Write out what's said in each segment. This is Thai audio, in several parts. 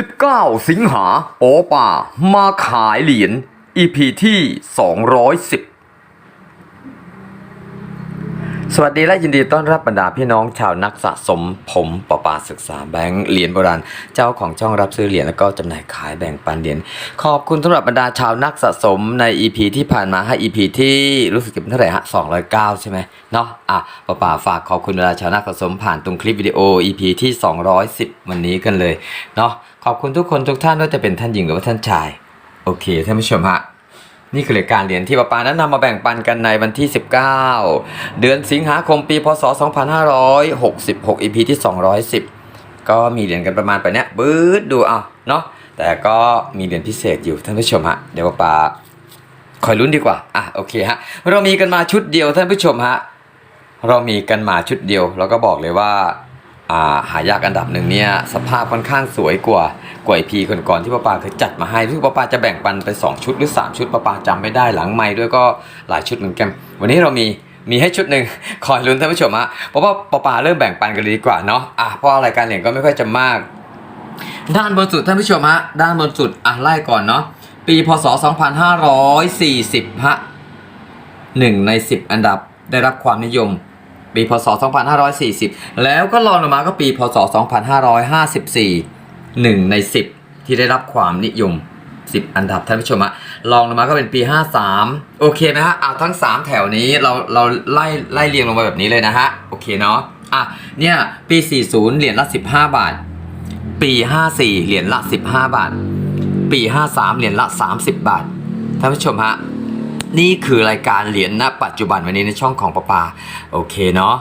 19 สิงหา โอป่า มาขายเหรียญ EP ที่ 210 สวัสดีและยินดีต้อนรับบรรดาพี่น้องชาวนักสะสมผมปอปาศึกษาแบงค์เหรียญโบราณเจ้าของช่องรับซื้อเหรียญแล้วก็จำหน่ายขายแบ่งปันเหรียญขอบคุณสำหรับบรรดาชาวนักสะสมใน EP ที่ผ่านมาให้ EP ที่รู้สึกจะเป็นเท่าไหร่ฮะ209ใช่ไหมเนาะอะปอปาฝากขอบคุณบรรดาชาวนักสะสมผ่านตรงคลิปวิดีโอ EP ที่210วันนี้กันเลยเนาะขอบคุณทุกคนทุกท่านว่าจะเป็นท่านหญิงหรือว่าท่านชายโอเคท่านผู้ชมฮะ นี่คือรายการเหรียญที่ปาปานั้นนำมาแบ่งปันกันในวันที่ 19 เดือนสิงหาคมปี พศ 2566 EP ที่ 210 ก็มีเหรียญกันประมาณไปเนี้ยบืดดูเอาเนาะแต่ก็มีเหรียญพิเศษอยู่ท่านผู้ชมฮะเดี๋ยวปาปาคอยลุ้นดีกว่า อะโอเคฮะ เรามีกันมาชุดเดียวท่านผู้ชมฮะ เรามีกันมาชุดเดียว แล้วก็บอกเลยว่า หายากอันดับหนึ่งเนี่ยสภาพค่อนข้างสวยกว่ากว่าไอพีก่อนๆที่ป้าปาเคยจัดมาให้ซึ่งป้าปาจะแบ่งปันไป 2 ชุดหรือ 3 ชุดป้าปาจำไม่ได้หลังไม่ด้วยก็หลายชุดเหมือนกัน วันนี้เรามีมีให้ชุดหนึ่งคอยลุ้นท่านผู้ชมฮะเพราะว่าป้าปาเริ่มแบ่งปันกันดีกว่าเนาะอะเพราะรายการเหรียญก็ไม่ค่อยจะมาก ด้านบนสุดท่านผู้ชมฮะด้านบนสุดอะไล่ก่อนเนาะปีพศ 2540ฮะหนึ่งใน 10 อันดับได้รับความนิยม ปีพศ 2540 แล้วก็รองลงมาก็ปีพศ 2554หนึ่งใน 10 ที่ได้รับความนิยม 10 อันดับท่านผู้ชมอะรองลงมาก็เป็นปี 53 โอเคไหมฮะเอาทั้ง 3 แถวนี้เราเราไล่ไล่เรียงลงมาแบบนี้เลยนะฮะ โอเคเนาะอะเนี่ยปี 40 เหรียญละ 15 บาท ปี 54 เหรียญละ 15 บาท ปี 53 เหรียญละ 30 บาทท่านผู้ชมฮะ นี่คือรายการเหรียญณปัจจุบันวันนี้ในช่องของปะปาโอเคเนาะ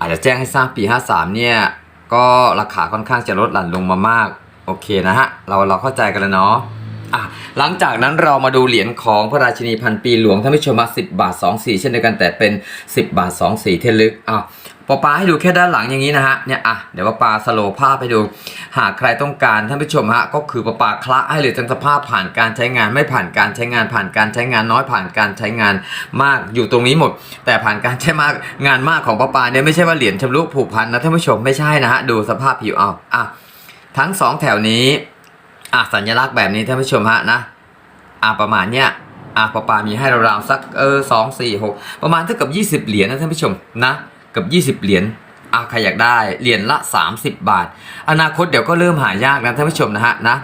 อาจจะแจ้งให้ทราบปี 53 เนี่ย ก็ราคาค่อนข้างจะลดหลั่นลงมามาก โอเคนะฮะ เราเราเข้าใจกันแล้วเนาะอะหลังจากนั้นเรามาดูเหรียญของพระราชินีพันปีหลวงท่านผู้ชมมา10 บาท2สีเช่นเดียวกันแต่เป็น 10 บาท2สีเทลึกอะ ปอปาให้ดูแค่ด้านหลังอย่างนี้นะฮะเนี่ยอะเดี๋ยวปอปาสโลว์ภาพให้ดู หากใครต้องการท่านผู้ชมฮะก็คือปอปาคละให้เลยทั้งสภาพผ่านการใช้งาน ไม่ผ่านการใช้งาน ผ่านการใช้งานน้อยผ่านการใช้งานมากอยู่ตรงนี้หมด แต่ผ่านการใช้มากงานมากของปอปาเนี่ยไม่ใช่ว่าเหรียญชำรุผุพันนะท่านผู้ชมไม่ใช่นะฮะดูสภาพผิวเอาอะทั้งสองแถวนี้อะสัญลักษณ์แบบนี้ท่านผู้ชมฮะนะอ่าประมาณเนี้ยอ่าปาปามีให้ราวๆสักเออสองสี่หกประมาณเท่ากับยี่สิบเหรียญนะท่านผู้ชมนะ กับยี่สิบเหรียญอ่าใครอยากได้เหรียญละสามสิบบาท อนาคตเดี๋ยวก็เริ่มหายากนะท่านผู้ชมนะฮะนะ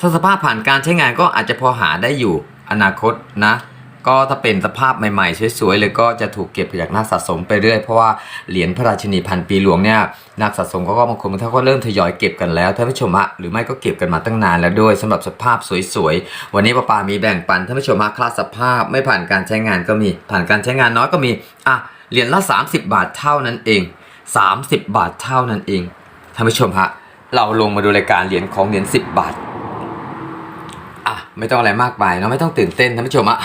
ถ้าสภาพผ่านการใช้งานก็อาจจะพอหาได้อยู่อนาคตนะ ก็ถ้าเป็นสภาพใหม่ๆ สวยๆเลยก็จะถูกเก็บจากนักสะสมไปเรื่อยเพราะว่าเหรียญพระราชินีพันปีหลวงเนี่ยนักสะสมเขาก็บางคนบางท่านก็เริ่มทยอยเก็บกันแล้วท่านผู้ชมฮะหรือไม่ก็เก็บกันมาตั้งนานแล้วด้วยสำหรับสภาพสวยๆวันนี้ป้าปามีแบ่งปันท่านผู้ชมฮะคลาสสภาพไม่ผ่านการใช้งานก็มีผ่านการใช้งานน้อยก็มีอะ เหรียญละ 30 บาทเท่านั้นเอง 30 บาทเท่านั้นเองท่านผู้ชมฮะเราลงมาดูรายการเหรียญของเหรียญ10 บาทอะไม่ต้องอะไรมากไปเนาะไม่ต้องตื่นเต้นท่านผู้ชมอะ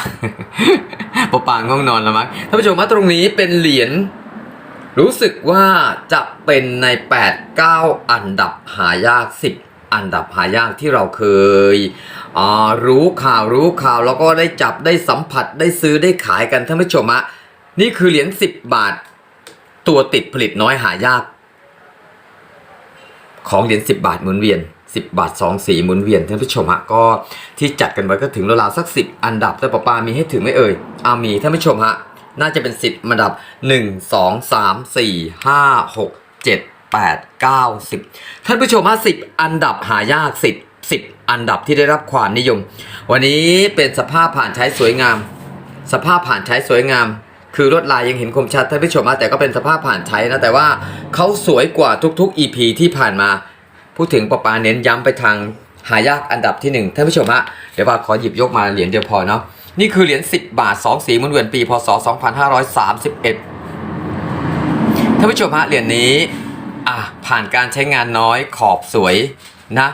ปอปางง่วงนอนแล้วมั้งท่านผู้ชมว่าตรงนี้เป็นเหรียญรู้สึกว่าจะเป็นใน 8 9 อันดับหายาก 10 อันดับหายากที่เราเคยอ่ารู้ข่าวรู้ข่าวแล้วก็ได้จับได้สัมผัสได้ซื้อได้ขายกันท่านผู้ชมอะ นี่คือเหรียญ10บาท ตัวติดผลิตน้อยหายาก ของเหรียญ10บาทหมุนเวียน10บาท2สีหมุนเวียนท่านผู้ชมฮะก็ที่จัดกันไว้ก็ถึงราวๆสัก10อันดับแต่ปอปามีให้ถึงไหม่เอ่ยเอามีท่านผู้ชมฮะน่าจะเป็น10อันดับ1 2 3 4 5 6 7 8 9 10ท่านผู้ชมฮะ10อันดับหายาก10 10อันดับที่ได้รับความนิยม วันนี้เป็นสภาพผ่านใช้สวยงาม สภาพผ่านใช้สวยงาม คือลวดลายยังเห็นคมชัดท่านผู้ชมนะแต่ก็เป็นสภาพผ่านใช้นะ แต่ว่าเขาสวยกว่าทุกๆ EP ที่ผ่านมา พูดถึงปะปาเน้นย้ำไปทางหายากอันดับที่หนึ่งท่านผู้ชมฮะเดี๋ยวปาขอหยิบยกมาเหรียญเดียวพอเนาะนี่คือเหรียญ10 บาท 2 สีมุนเวียนปีพศ 2531 ท่านผู้ชมฮะเหรียญนี้อะผ่านการใช้งานน้อยขอบสวยนะ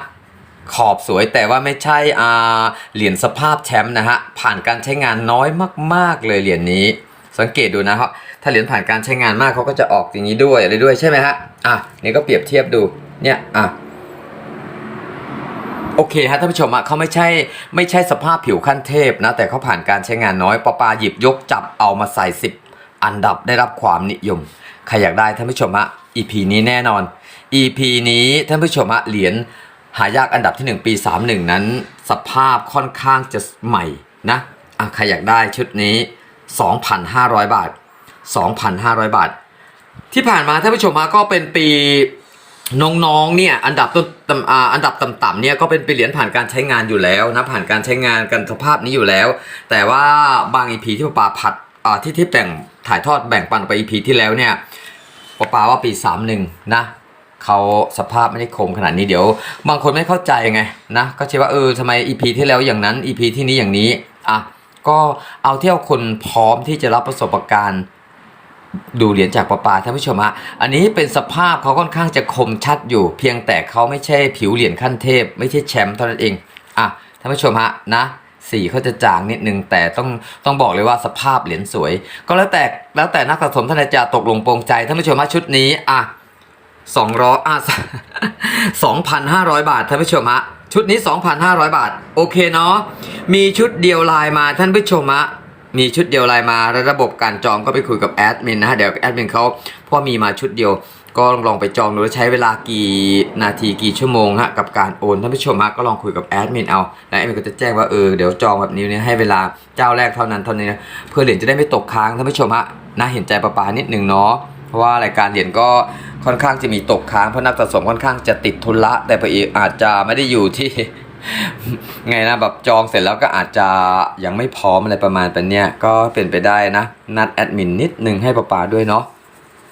ขอบสวยแต่ว่าไม่ใช่อ่าเหรียญสภาพแชมป์นะฮะผ่านการใช้งานน้อยมาก ๆ เลยเหรียญนี้ สังเกตดูนะครับถ้าเหรียญผ่านการใช้งานมากเขาก็จะออกอย่างนี้ด้วยอะไรด้วยใช่ไหมฮะอะนี่ก็เปรียบเทียบดูเนี่ยอะโอเคฮะท่านผู้ชมอะเขาไม่ใช่ไม่ใช่สภาพผิวขั้นเทพนะแต่เขาผ่านการใช้งานน้อยปอปาหยิบยกจับเอามาใส่สิบอันดับได้รับความนิยมใครอยากได้ท่านผู้ชมอะ EP นี้แน่นอน EP นี้ท่านผู้ชมอะเหรียญหายากอันดับที่ 1 ปี 31 นั้น สภาพค่อนข้างจะใหม่นะอะใครอยากได้ชุดนี้ 2,500 บาท 2,500 บาท ที่ผ่านมาท่านผู้ชมฮะก็เป็นปีน้องๆเนี่ยอันดับต้นต่ำอันดับต่ำๆเนี่ยก็เป็นปีเหรียญผ่านการใช้งานอยู่แล้วนะผ่านการใช้งานกันสภาพนี้อยู่แล้ว แต่ว่าบางอีพีที่ปาปาผัดที่ที่แบ่งถ่ายทอดแบ่งปันไปอีพีที่แล้วเนี่ยปาปาว่าปี31นะเขาสภาพไม่ได้คมขนาดนี้เดี๋ยว บางคนไม่เข้าใจไงนะก็คิดว่าเออทำไมอีพีที่แล้วอย่างนั้นอีพีที่นี้อย่างนี้อะ ก็เอาเที่ยวคนพร้อมที่จะรับประสบการณ์ดูเหรียญจากประปาท่านผู้ชมฮะ อันนี้เป็นสภาพเขาค่อนข้างจะคมชัดอยู่ เพียงแต่เขาไม่ใช่ผิวเหรียญขั้นเทพ ไม่ใช่แชมป์เท่านั้นเอง อะท่านผู้ชมฮะนะสีเขาจะจางนิดนึงแต่ต้องต้องบอกเลยว่าสภาพเหรียญสวย ก็แล้วแต่แล้วแต่นักสะสมท่านใดจะตกลงปรงใจท่านผู้ชมฮะชุดนี้อะ สองร้อยอะสองพันห้าร้อยบาทท่านผู้ชมฮะชุดนี้ 2,500 บาท โอเคเนาะมีชุดเดียวลายมาท่านผู้ชมฮะมีชุดเดียวลายมาแล้วระบบการจองก็ไปคุยกับแอดมินนะฮะเดี๋ยวแอดมินเขาพราะมีมาชุดเดียว ก็ลองไปจองดูแล้วใช้เวลากี่นาทีกี่ชั่วโมงฮะกับการโอนท่านผู้ชมฮะก็ลองคุยกับแอดมินเอาแล้วแอดมินก็จะแจ้งว่าเออเดี๋ยวจองแบบนี้เนี่ยให้เวลาเจ้าแรกเท่านั้นเท่านี้นะเพื่อเหรียญจะได้ไม่ตกค้างท่านผู้ชมฮะน่าเห็นใจประปานิดหนึ่งเนาะ เพราะว่ารายการเหรียญก็ค่อนข้างจะมีตกค้างเพราะนักสะสมค่อนข้างจะติดทุนละ แต่พออีกอาจจะไม่ได้อยู่ที่ ไงนะแบบจองเสร็จแล้วก็อาจจะยังไม่พร้อมอะไรประมาณแบบเนี้ยก็เป็นไปได้นะ นัดแอดมินนิดนึงให้ปะปาด้วยเนาะ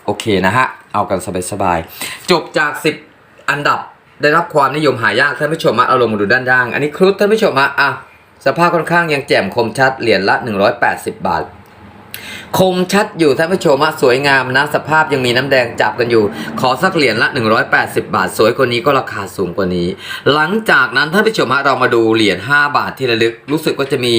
โอเคนะฮะ เอากันสบายๆจบจาก 10 อันดับได้รับความนิยมหายากท่านผู้ชมมาเอาลงมาดูด้านล่าง อันนี้ครุฑท่านผู้ชมมาอะสภาพค่อนข้างยังแจ่มคมชัดเหรียญละ 180 บาท คมชัดอยู่ท่านผู้ชมอะสวยงามนะสภาพยังมีน้ำแดงจับกันอยู่ ขอสักเหรียญละ 180 บาท สวยกว่านี้ก็ราคาสูงกว่านี้ หลังจากนั้นท่านผู้ชมฮะเรามาดูเหรียญ5บาทที่ระลึก รู้สึกว่าจะมี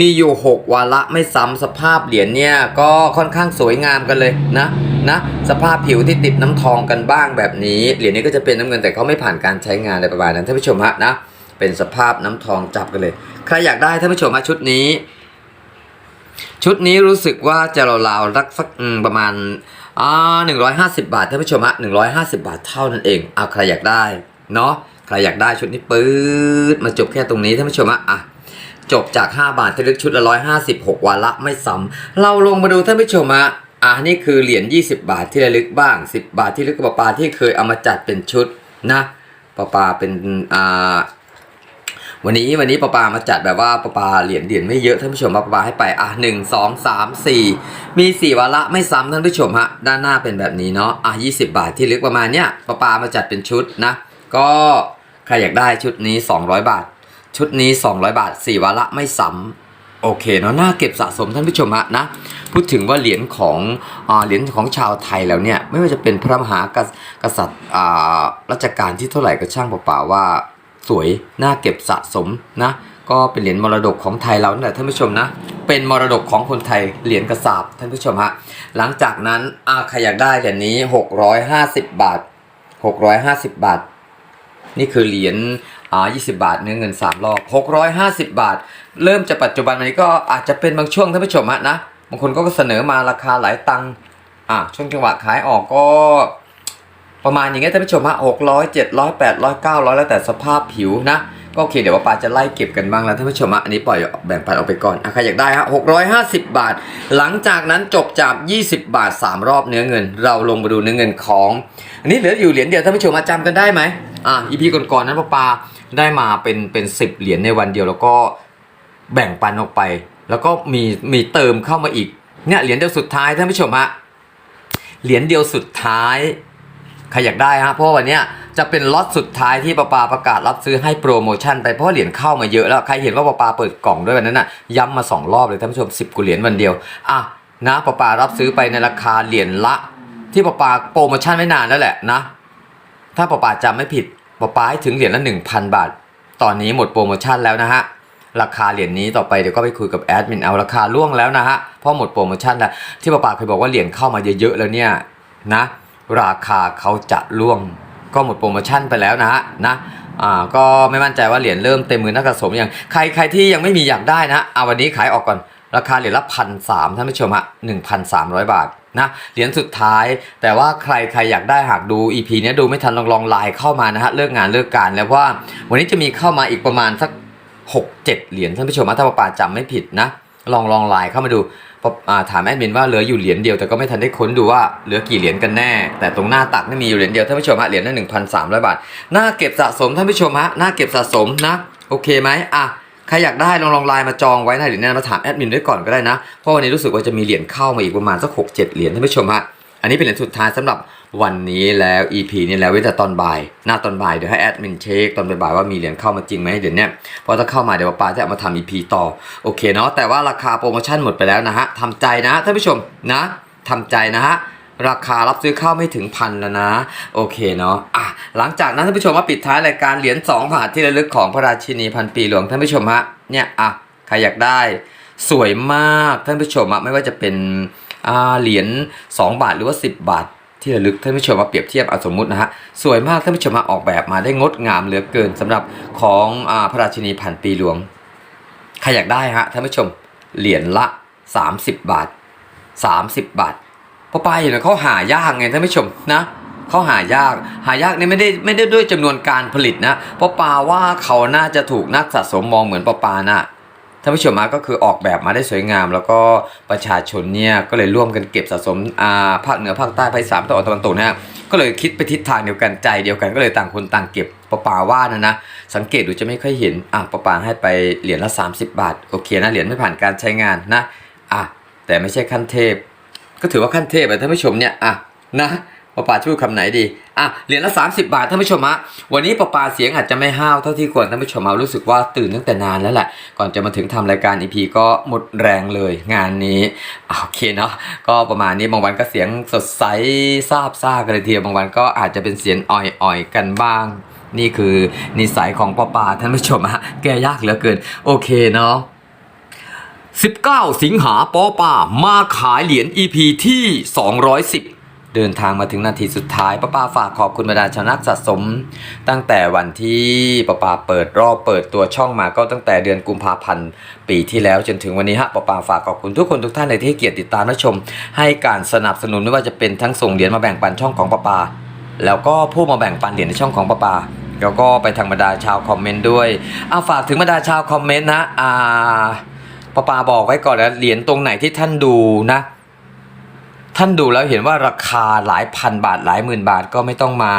มีอยู่ 6 วาระไม่ซ้ำสภาพเหรียญเนี่ยก็ค่อนข้างสวยงามกันเลยนะนะสภาพผิวที่ติดน้ำทองกันบ้างแบบนี้เหรียญนี้ก็จะเป็นน้ำเงินแต่เขาไม่ผ่านการใช้งานอะไรประมาณนั้นท่านผู้ชมฮะนะเป็นสภาพน้ำทองจับกันเลย ใครอยากได้ท่านผู้ชมฮะชุดนี้ ชุดนี้รู้สึกว่าจะราวๆรักสักประมาณอ่าหนึ่งร้อยห้าสิบาทท่านผู้ชมฮะหนึ่งร้อยห้าสิบาทเท่านั้นเองเอาใครอยากได้เนาะใครอยากได้ชุดนี้ปื๊ดมาจบแค่ตรงนี้ท่านผู้ชมฮะอะจบจาก 5 บาทที่ลึกชุดละร้อยห้าสิบหกวันละไม่ซ้ำเราลงมาดูท่านผู้ชมฮะอะนี่คือเหรียญ20 บาทที่ระลึกบ้าง 10 บาทที่ลึกกับปลาที่เคยเอามาจัดเป็นชุดนะปลาปลาเป็นอ่า วันนี้วันนี้ปาปามาจัดแบบว่าปาปาเหรียญเหรียญไม่เยอะท่านผู้ชมปาปาให้ไปอะหนึ่งสองสามสี่มีสี่วาระไม่ซ้ำท่านผู้ชมฮะด้านหน้าเป็นแบบนี้เนาะอะยี่สิบาทที่ลึกประมาณเนี้ยปาปามาจัดเป็นชุดนะ ก็ใครอยากได้ชุดนี้200บาท ชุดนี้200บาทสี่วาระไม่ซ้ำโอเคเนาะน่าเก็บสะสมท่านผู้ชมฮะนะพูดถึงว่าเหรียญของอเหรียญของชาวไทยแล้วเนี่ยไม่ว่าจะเป็นพระมหากษัตริย์ราชกาลที่เท่าไหร่ก็ช่างเปล่าๆว่า สวยน่าเก็บสะสมนะก็เป็นเหรียญมรดกของไทยเรานั่นแหละท่านผู้ชมนะ เป็นมรดกของคนไทยเหรียญกระสาบท่านผู้ชมฮะหลังจากนั้นอาใครอยากได้เหรียญนี้ 650 บาท 650 บาท นี่คือเหรียญอ่า20 บาทเนื้อเงิน 3 รอบ 650 บาท เริ่มจะปัจจุบันวันนี้ก็อาจจะเป็นบางช่วงท่านผู้ชมฮะนะบางคนก็เสนอมาราคาหลายตังค์อะช่วงจังหวะขายออกก็ ประมาณอย่างเงี้ยท่านผู้ชมฮะหกร้อยเจ็ดร้อยแปดร้อยเก้าร้อยแล้วแต่สภาพผิวนะก็โอเคเดี๋ยวว่าปาจะไล่เก็บกันบ้างแล้วท่านผู้ชมฮะอันนี้ปล่อยแบ่งปันออกไปก่อนอะใครอยากได้ฮะหกร้อยห้าสิบบาท หลังจากนั้นจบจากยี่สิบบาทสามรอบเนื้อเงิน เราลงมาดูเนื้อเงินของ อันนี้เหลืออยู่เหรียญเดียวท่านผู้ชมมาจำกันได้ไหมอะอีพีก่อนๆนั้นปาปาได้มาเป็นเป็นสิบเหรียญในวันเดียวแล้วก็แบ่งปันออกไป แล้วก็มีมีเติมเข้ามาอีกเนี่ยเหรียญเดียวสุดท้ายท่านผู้ชมฮะเหรียญเดียวสุดท้าย ใครอยากได้ฮะเพราะวันนี้จะเป็นล็อตสุดท้ายที่ปปาประกาศรับซื้อให้โปรโมชั่นไปเพราะเหรียญเข้ามาเยอะแล้วใครเห็นว่าปปาเปิดกล่องด้วยวันนั้นน่ะย้ำมาสองรอบเลยท่านผู้ชม 10กุเหรียญวันเดียวอะนะปปารับซื้อไปในราคาเหรียญละ ที่ปปาโปรโมชั่นไม่นานแล้วแหละนะ ถ้าปปาจำไม่ผิดปปาให้ถึงเหรียญละ 1,000 บาท ตอนนี้หมดโปรโมชั่นแล้วนะฮะราคาเหรียญนี้ต่อไปเดี๋ยวก็ไปคุยกับแอดมินเอาราคาล่วงแล้วนะฮะเพราะหมดโปรโมชั่นแล้วที่ปปาเคยบอกว่าเหรียญเข้ามาเยอะๆแล้วเนี่ยนะ ราคาเขาจะล่วงก็หมดโปรโมชั่นไปแล้วนะฮะนะอ่าก็ไม่มั่นใจว่าเหรียญเริ่มเต็มมือนักสะสมยังใครใครที่ยังไม่มีอยากได้นะเอาวันนี้ขายออกก่อนราคาเหรียญละพันสามท่านผู้ชมฮะหนึ่งพันสามร้อยบาทนะเหรียญสุดท้าย แต่ว่าใครใครอยากได้หากดู EP นี้ดูไม่ทันลองลองไลน์เข้ามานะฮะเลิกงานเลิกการแล้วว่า วันนี้จะมีเข้ามาอีกประมาณสัก6 7เหรียญท่านผู้ชมนะถ้าป้าปาจำไม่ผิดนะ ลองลองไลน์เข้ามาดู พอถามแอดมินว่าเหลืออยู่เหรียญเดียวแต่ก็ไม่ทันได้ค้นดูว่าเหลือกี่เหรียญกันแน่ แต่ตรงหน้าตักนี่มีอยู่เหรียญเดียวท่านผู้ชมฮะเหรียญนั้นหนึ่งพันสามร้อยบาทน่าเก็บสะสมท่านผู้ชมฮะน่าเก็บสะสมนะโอเคไหมอะใครอยากได้ลองลองไลน์มาจองไว้นะหรือแนี้มาถามแอดมินด้วยก่อนก็ได้นะเพราะวันนี้รู้สึกว่าจะมีเหรียญเข้ามาอีกประมาณสักหกเจ็ดเหรียญท่านผู้ชมฮะอันนี้เป็นเหรียญสุดท้ายสำหรับ วันนี้แล้ว EP นี้แล้วเว้แต่ตอนบ่าย หน้าตอนบ่ายเดี๋ยวให้แอดมินเช็คตอนบ่ายว่ามีเหรียญเข้ามาจริงไหมเดี๋ยวนี้เพราะถ้าเข้ามาเดี๋ยวป้าจะเอามาทำ EP ต่อโอเคเนาะแต่ว่าราคาโปรโมชั่นหมดไปแล้วนะฮะทำใจนะท่านผู้ชมนะทำใจนะฮะราคารับซื้อข้าวไม่ถึงพันแล้วนะ โอเคเนาะอะหลังจากนั้นท่านผู้ชมมาปิดท้ายรายการเหรียญ2บาทที่ระลึกของพระราชินีพันปีหลวงท่านผู้ชมฮะเนี่ยอะใครอยากได้สวยมากท่านผู้ชมอะไม่ว่าจะเป็นอ่าเหรียญ2 บาทหรือว่า 10 บาท ที่ระลึกท่านผู้ชมมาเปรียบเทียบเอาสมมุตินะฮะสวยมากท่านผู้ชมมาออกแบบมาได้งดงามเหลือเกินสำหรับของอพระราชินีพันปีหลวงใครอยากได้ฮะท่านผู้ชมเหรียญละ 30 บาท 30 บาทเพราะปายเนี่ยเขาหายากไงท่านผู้ชมนะเขาหายาก หายากเนี่ยไม่ได้ไม่ได้ด้วยจำนวนการผลิตนะเพราะปาว่าเขาน่าจะถูกนักสะสมมองเหมือนปลาปาน่ะ ท่านผู้ชมมาก็คือออกแบบมาได้สวยงาม แล้วก็ประชาชนเนี่ยก็เลยร่วมกันเก็บสะสมอ่าภาคเหนือภาคใต้ภาคสามตะวันออกตะวันตกนะฮะก็เลยคิดไปทิศทางเดียวกันใจเดียวกันก็เลยต่างคนต่างเก็บปลาปาว่านะนะ สังเกตดูจะไม่ค่อยเห็นอะปลาปลาให้ไปเหรียญละ 30 บาท โอเคนะเหรียญไม่ผ่านการใช้งานนะอะแต่ไม่ใช่ขั้นเทพ ก็ถือว่าขั้นเทพอะท่านผู้ชมเนี่ยอะนะ ป้าป่าช่วยคำไหนดีอะเหรียญละ 30 บาทท่านผู้ชมฮะวันนี้ป้าป่าเสียงอาจจะไม่ห้าวเท่าที่ควรท่านผู้ชมเอารู้สึกว่าตื่นตั้งแต่นานแล้วแหละก่อนจะมาถึงทำรายการ EP ก็หมดแรงเลยงานนี้อโอเคเนาะก็ประมาณนี้บางวันก็เสียงสดใสซาบซ่ากันเลยทีเดียวบางวันก็อาจจะเป็นเสียงอ่อยๆกันบ้าง นี่คือนิสัยของป้าป่าท่านผู้ชมฮะแกยากเหลือเกิน โอเคเนาะ19 สิงหาปอป่ามาขายเหรียญ EP ที่ 210 เดินทางมาถึงนาทีสุดท้ายป้าป้าฝากขอบคุณบรรดาชาวนักสะสม ตั้งแต่วันที่ป้าป้าเปิดรอบเปิดตัวช่องมาก็ตั้งแต่เดือนกุมภาพันธ์ปีที่แล้วจนถึงวันนี้ฮะป้าป้าฝากขอบคุณทุกคนทุกท่านเลยที่เกียรติติดตามและชม ให้การสนับสนุนไม่ว่าจะเป็นทั้งส่งเหรียญมาแบ่งปันช่องของป้าป้าแล้วก็ผู้มาแบ่งปันเหรียญในช่องของป้าป้าแล้วก็ไปทางบรรดาชาวคอมเมนต์ด้วยเอาฝากถึงบรรดาชาวคอมเมนต์นะอ่าปาปาบอกไว้ก่อนแล้วเหรียญตรงไหนที่ท่านดูนะ ท่านดูแล้วเห็นว่าราคาหลายพันบาทหลายหมื่นบาทก็ไม่ต้องมา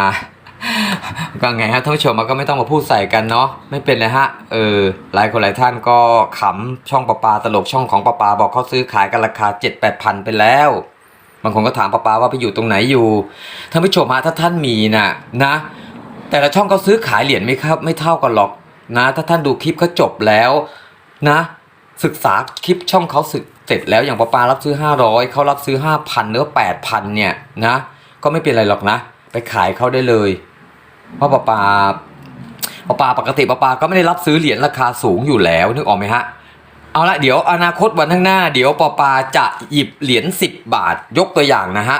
ก็ไงฮะท่านผู้ชมมันก็ไม่ต้องมาพูดใส่กันเนาะไม่เป็นเลยฮะเออหลายคนหลายท่านก็ขำช่องปาปาตลกช่องของปาปาบอกเขาซื้อขายกันราคาเจ็ดแปดพันไปแล้วบางคนก็ถามปาปาว่าไปอยู่ตรงไหนอยู่ท่านผู้ชมฮะถ้าท่านมีนะนะ แต่ละช่องเขาซื้อขายเหรียญไม่ครับ ไม่เท่ากันหรอกนะ ถ้าท่านดูคลิปเขาจบแล้วนะ ศึกษาคลิปช่องเขาสึกเสร็จแล้วอย่างปาปารับซื้อ 500เขารับซื้อ 5,000หรือ8,000เนี่ยนะก็ไม่เป็นไรหรอกนะ ไปขายเขาได้เลยเพราะปาปาปาปาปกติปาปาก็ไม่ได้รับซื้อเหรียญราคาสูงอยู่แล้วนึกออกไหมฮะเอาละเดี๋ยวอนาคตวันข้างหน้า เดี๋ยวปาปาจะหยิบเหรียญ10 บาทยกตัวอย่างนะฮะ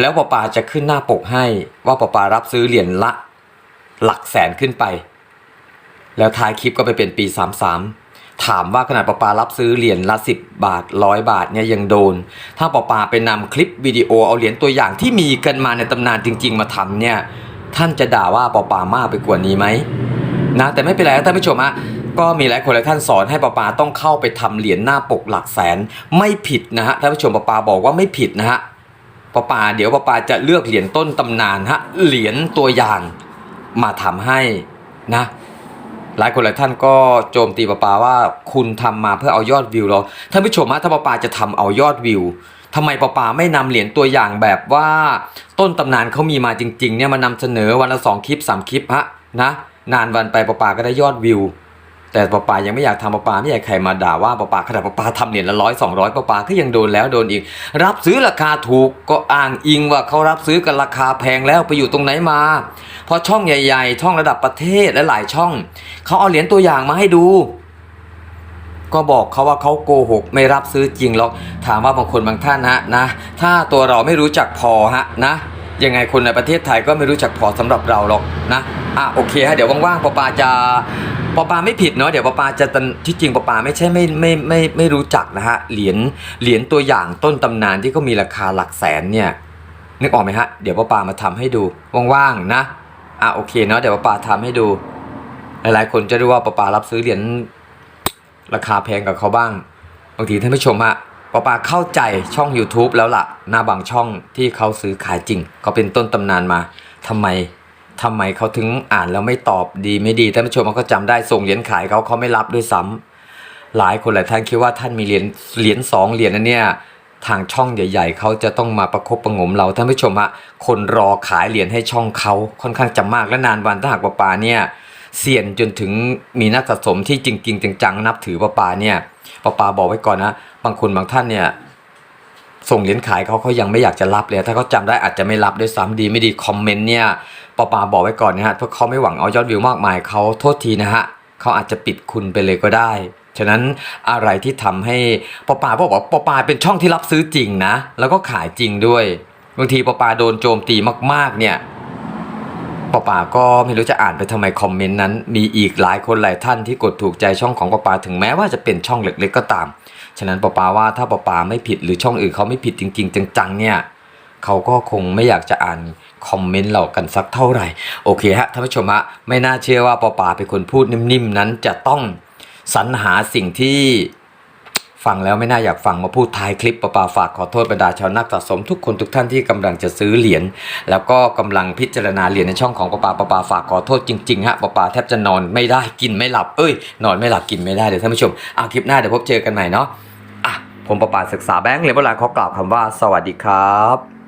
แล้วปาปาจะขึ้นหน้าปกให้ว่าปาปารับซื้อเหรียญละ หลักแสนขึ้นไป แล้วท้ายคลิปก็ไปเป็นปี 33 ถามว่าขนาดปปารับซื้อเหรียญละ 10 บาทร้อยบาทเนี่ยยังโดน ถ้าปาปาไปนำคลิปวิดีโอเอาเหรียญตัวอย่างที่มีกันมาในตำนานจริง ๆ มาทำเนี่ยท่านจะด่าว่าปปามากไปกว่านี้ไหมนะแต่ไม่เป็นไรท่านผู้ชมฮะก็มีหลายคนหลายท่านสอนให้ปาปาต้องเข้าไปทำเหรียญหน้าปกหลักแสนไม่ผิดนะฮะท่านผู้ชมปาปาบอกว่าไม่ผิดนะฮะปาปาเดี๋ยวปาปาจะเลือกเหรียญต้นตำนานฮะเหรียญตัวอย่างมาทำให้นะ หลายคนหลายท่านก็โจมตีปาปาว่าคุณทำมาเพื่อเอายอดวิวเราท่านผู้ชมฮะถ้าปาปาจะทำเอายอดวิวทำไมปาปาไม่นำเหรียญตัวอย่างแบบว่าต้นตำนานเขามีมาจริงๆเนี่ยมานำเสนอวันละสองคลิปสามคลิปฮะนะนานวันไปปาปาก็ได้ยอดวิว แต่ปาปายังไม่อยากทำปาปาไม่อยากใครมาด่าว่าปาปาขนาดปาปาทำเหรียญละร้อยสองร้อยปาปาก็ยังโดนแล้วโดนอีก รับซื้อราคาถูกก็อ้างอิงว่าเขารับซื้อกันราคาแพงแล้วไปอยู่ตรงไหนมา พอช่องใหญ่ ๆ ช่องระดับประเทศและหลายช่องเขาเอาเหรียญตัวอย่างมาให้ดู ก็บอกเขาว่าเขาโกหก ไม่รับซื้อจริงหรอกถามว่าบางคนบางท่านนะนะ ถ้าตัวเราไม่รู้จักพอฮะนะยังไงคนในประเทศไทยก็ไม่รู้จักพอสำหรับเราหรอกนะอะโอเคฮะเดี๋ยวว่างๆปอปาจะ ปอปาไม่ผิดเนาะเดี๋ยวปอปาจะที่จริงปอปาไม่ใช่ไม่ไม่ไม่ไม่รู้จักนะฮะเหรียญเหรียญตัวอย่างต้นตำนานที่เขามีราคาหลักแสนเนี่ยนึกออกไหมฮะเดี๋ยวปอปามาทำให้ดูว่างๆนะอะโอเคเนาะเดี๋ยวปอปาทำให้ดู หลายๆคนจะรู้ว่าปอปารับซื้อเหรียญราคาแพงกับเขาบ้างบางทีท่านผู้ชมฮะปอปาเข้าใจช่อง YouTube แล้วล่ะหน้าบางช่องที่เขาซื้อขายจริงเขาเป็นต้นตำนานมาทำไม ทำไมเขาถึงอ่านแล้วไม่ตอบดีไม่ดีท่านผู้ชมมันก็จำได้ส่งเหรียญขายเขาเขาไม่รับด้วยซ้ำหลายคนหลายท่านคิดว่าท่านมีเหรียญเหรียญสองเหรียญนั้นเนี่ยทางช่องใหญ่ ๆเขาจะต้องมาประคบประงมเราท่านผู้ชมฮะคนรอขายเหรียญให้ช่องเขาค่อนข้างจะมากและนานวันถ้าหากปาปาเนี่ยเสี่ยนจนถึงมีนักสะสมที่จริงๆจังๆนับถือปาปาเนี่ยปาปาบอกไว้ก่อนนะบางคนบางท่านเนี่ยส่งเหรียญขายเขาเขายังไม่อยากจะรับเลย ถ้าเขาจำได้อาจจะไม่รับด้วยซ้ำดีไม่ดีคอมเมนต์เนี่ย ปอปาบอกไว้ก่อนนะฮะเพราะเขาไม่หวังเอายอดวิวมากมายเขาโทษทีนะฮะเขาอาจจะปิดคุณไปเลยก็ได้ ฉะนั้นอะไรที่ทำให้ปอปาบอกว่าปอปาเป็นช่องที่รับซื้อจริงนะ แล้วก็ขายจริงด้วย บางทีปอปาโดนโจมตีมากๆเนี่ยปอปาก็ไม่รู้จะอ่านไปทำไมคอมเมนต์นั้น มีอีกหลายคนหลายท่านที่กดถูกใจช่องของปอปาถึงแม้ว่าจะเป็นช่องเล็กๆก็ตาม ฉะนั้นปอปาว่าถ้าปอปาไม่ผิดหรือช่องอื่นเขาไม่ผิดจริง ๆ จังๆเนี่ยเขาก็คงไม่อยากจะอ่าน คอมเมนต์เรากันสักเท่าไหร่ โอเคฮะท่านผู้ชมฮะไม่น่าเชื่อว่าปอปาเป็นคนพูดนิ่มๆ นั้นจะต้องสรรหาสิ่งที่ฟังแล้วไม่น่าอยากฟังมาพูดท้ายคลิปปะปาฝากขอโทษบรรดาชาวนักสะสมทุกคนทุกท่านที่กำลังจะซื้อเหรียญแล้วก็กำลังพิจารณาเหรียญในช่องของปะปาปะปาฝากขอโทษจริงๆฮะปะปาแทบจะนอนไม่ได้กินไม่หลับเอ้ย นอนไม่หลับกินไม่ได้เดี๋ยวท่านผู้ชมเอาคลิปหน้าเดี๋ยวพบเจอกันใหม่เนาะอะผมปะปาศึกษาแบงค์เหรียญโบราณขอกล่าวคำว่า สวัสดีครับ